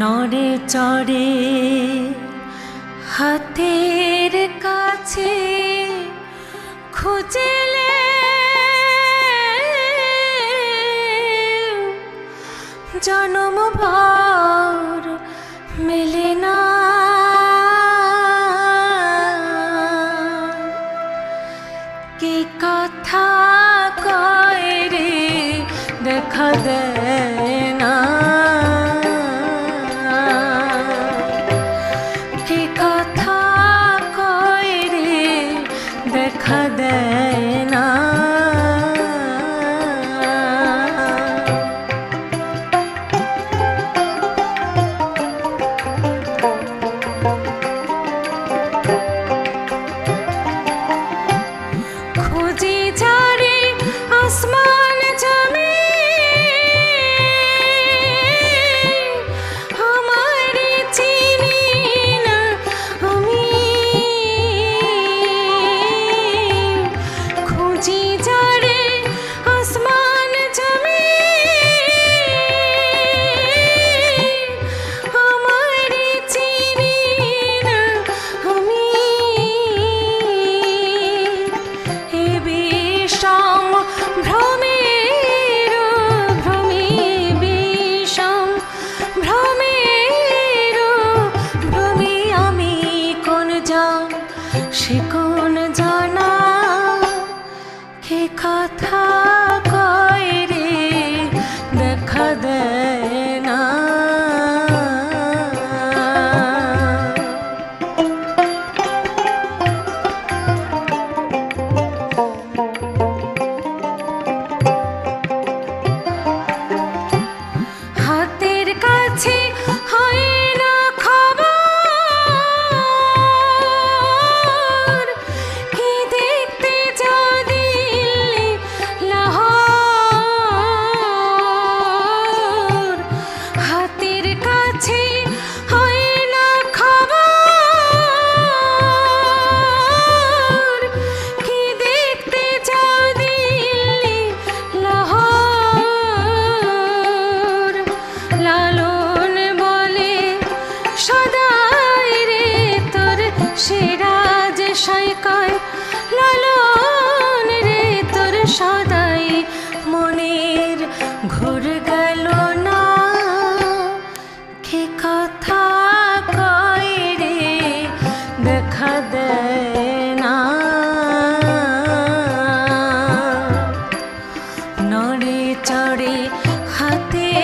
নড়ে চড়ে হাতের কাছে খুঁজে জনম ভা কে কথা কয় রে? দেখা দেয় সৃষ্টি ছাড়ে আসমান জমে। আমার চিনি না আমি খুঁজি যা ขอทา বদনা নড়ে চড়ে হাতে